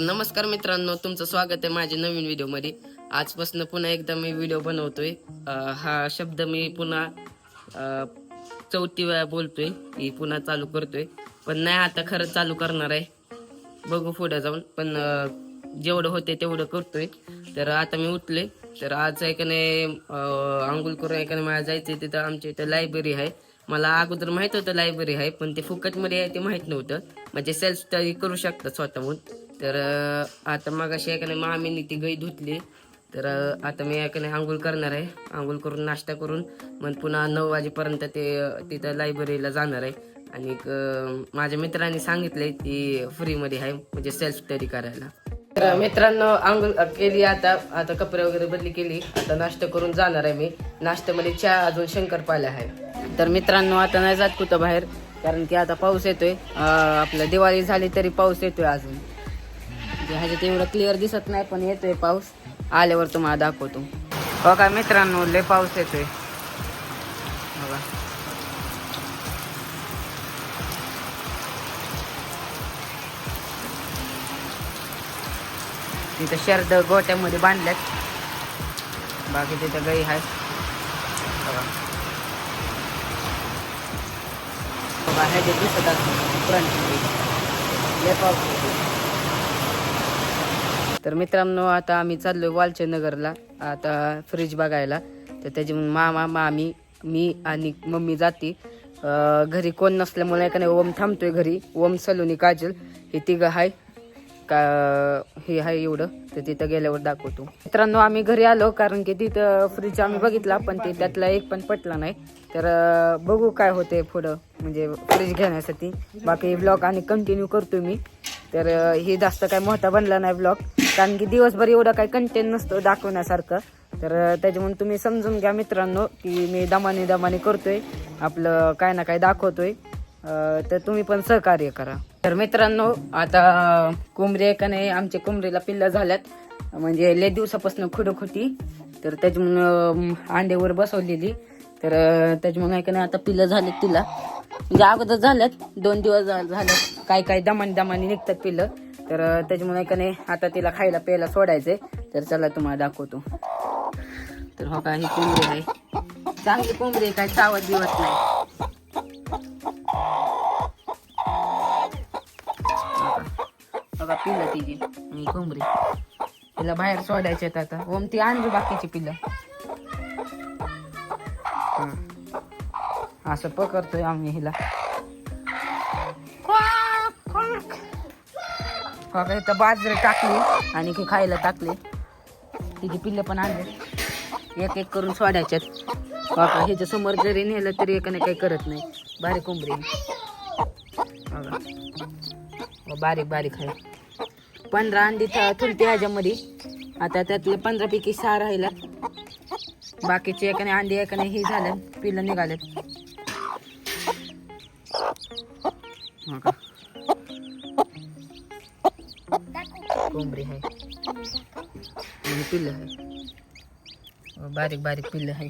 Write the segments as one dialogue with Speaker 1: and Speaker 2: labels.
Speaker 1: नमस्कार मित्रांनो तुमचं स्वागत आहे माझ्या नवीन व्हिडिओमध्ये. आजपासून पुन्हा एकदा मी व्हिडिओ बनवतोय. हा शब्द मी पुन्हा चौथी वेळा बोलतोय. की पुन्हा चालू करतोय. पण नाही आता खरंच चालू करणार आहे. बघू पुढे जाऊन. पण जेवढं होते तेवढं करतोय. तर आता मी उठले. तर आज आहे अंघोळ आंघोळ करून आहे मला जायचं तिथं. आमच्या इथं लायब्ररी आहे. मला अगोदर माहीत होतं लायब्ररी आहे पण ते फुकटमध्ये आहे ते माहीत नव्हतं. म्हणजे सेल्फ स्टडी करू शकतात स्वतःहून. तर आता मग अशी आहे मामीने ती गई धुतली. तर आता मी एकाने आंघोळ करणार आहे. आंघोळ करून नाश्ता करून. मग पुन्हा नऊ वाजेपर्यंत ते तिथं लायब्ररीला जाणार आहे. आणि माझ्या मित्रांनी सांगितलंय ती फ्रीमध्ये आहे म्हणजे सेल्फ स्टडी करायला. तर मित्रांनो आंघोळ केली आता. आता कपडे वगैरे बदली केली. आता नाश्ता करून जाणार आहे मी. नाश्त्यामध्ये चहा अजून शंकरपाला आहे. तर मित्रांनो आता नाही जात कुठं बाहेर कारण की आता पाऊस येतोय. आपलं दिवाळी झाली तरी पाऊस येतोय अजून. म्हणजे ह्याच्यात एवढं क्लिअर दिसत नाही पण येतोय पाऊस. आल्यावर तुम्हाला दाखवतो. हो का मित्रांनो लय पाऊस येतोय. बघा. तिथं शर्द गोट्यामध्ये बांधल्यात. बाकी तिथं गाई आहे बघा. बघा ह्याचे दिसत असतात फ्रंटमध्ये तर मित्रांनो आता आम्ही चाललोय वालचे नगरला. आता फ्रीज बघायला. तर त्याची मामा मामी मी आणि मम्मी जाते. घरी कोण नसल्यामुळे का नाही ओम थांबतोय घरी. ओम सलोनी काजल हे तिघं हाय. का हे आहे एवढं. तर तिथं गेल्यावर दाखवतो. मित्रांनो आम्ही घरी आलो कारण की तिथं फ्रीज आम्ही बघितला पण ते त्यातला एक पण पटला नाही. तर बघू काय होते पुढं. म्हणजे फ्रीज घेण्यासाठी. बाकी ब्लॉग आणि कंटिन्यू करतो मी. तर हे जास्त काय मोठा बनला नाही ब्लॉग कारण की दिवसभर एवढा काही कंटेंट नसतो दाखवण्यासारखं. तर त्याच्यामुळे तुम्ही समजून घ्या मित्रांनो की मी दमाने दमाने करतोय. आपलं काय ना काय दाखवतोय. तर तुम्ही पण सहकार्य करा. तर मित्रांनो आता कोंबरे आहे का नाही आमच्या कुंबरेला पिल्लं झाल्यात. म्हणजे लय दिवसापासून खुडक होती. तर त्याच्यामुळं अंड्यावर बसवलेली. तर त्याच्यामुळे का नाही आता पिल्लं झालेत तिला. म्हणजे अगोदर झाल्यात दोन दिवस झाल्यात. काय काय दमानी दमानी निघतात पिलं तर त्याच्यामुळे का नाही आता तिला खायला प्यायला सोडायचंय. तर चला तुम्हाला दाखवतो. तर हो का ही कोंबडी आहे. चांगली कोंबडी आहे काय चावत दिवस नाही. बघा पिलं तिची कोंबडी. तिला बाहेर सोडायचे आता. ओम ती आणली बाकीची पिलं असं पकडतोय आम्ही हिला. बघा इथं बाजरी टाकली आणि की खायला टाकले. तिची पिल्लं पण आणले. एक एक करून सोडायच्यात. बाबा ह्याच्या समोर जरी नेलं तरी एकाने काही करत नाही. बारीक कोंबडी बघा बारीक बारीक आहे. पंधरा अंडी थुलते ह्याच्यामध्ये. आता त्यातले पंधरा पैकी सहा राहिला बाकीचे एकाने अंडी एकाने हे झालं पिल्लं निघालेत. हो का? कोंबडी आहे. आणि पिल्लं आहे. बारीक बारीक पिल्लं आहे.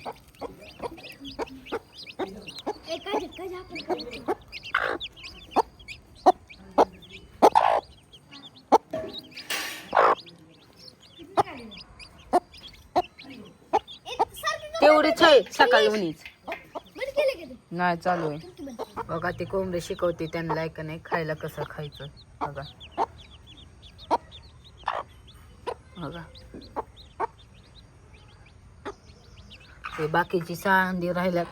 Speaker 1: तेवढीच आहे सकाळी उन्हीच नाही चालू आहे. बघा ते कोंबडी शिकवते त्यांना ऐका नाही खायला कसं खायचं. बघा. बघा. ते बाकीची सांदी राहिल्यात.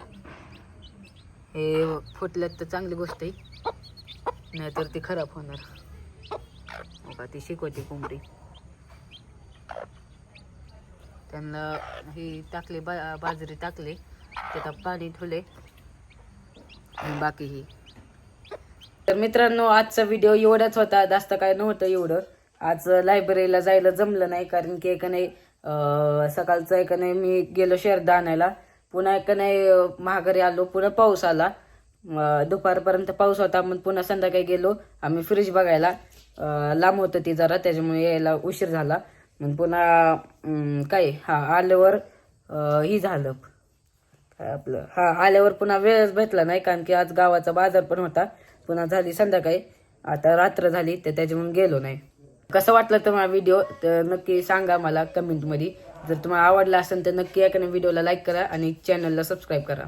Speaker 1: हे फुटल्यात तर चांगली गोष्ट आहे. नाहीतर ती खराब होणार. बघा ती शिकवते कोंबडी. त्यांना हे टाकले बा बाजरी टाकले. त्यात पाणी ठेवले. बाकीही. बाकी तर मित्रांनो आजचा व्हिडिओ एवढाच होता. जास्त काय नव्हतं एवढं. आज लायब्ररीला जायला जमलं नाही कारण की एक नाही सकाळचं एक नाही मी गेलो शर्द आणायला. पुन्हा एक नाही महागारी आलो पुन्हा पाऊस आला. दुपारपर्यंत पाऊस होता मग पुन्हा संध्याकाळी गेलो. आम्ही फ्रीज बघायला. लांब होतं ती जरा त्याच्यामुळे यायला उशीर झाला. मग पुन्हा काय हा आल्यावर ही झालं. आपलं. हा आल्यावर पुन्हा वेळच भेटला नाही कारण की आज गावाचा बाजार पण होता. पुन्हा झाली संध्याकाळी. आता रात्र झाली तर त्याच्यामुळे गेलो नाही. कसं वाटलं तुम्हाला व्हिडिओ तर नक्की सांगा मला कमेंटमध्ये जर तुम्हाला आवडला असेल तर नक्की एका व्हिडिओला लाईक करा आणि चॅनलला सबस्क्राईब करा.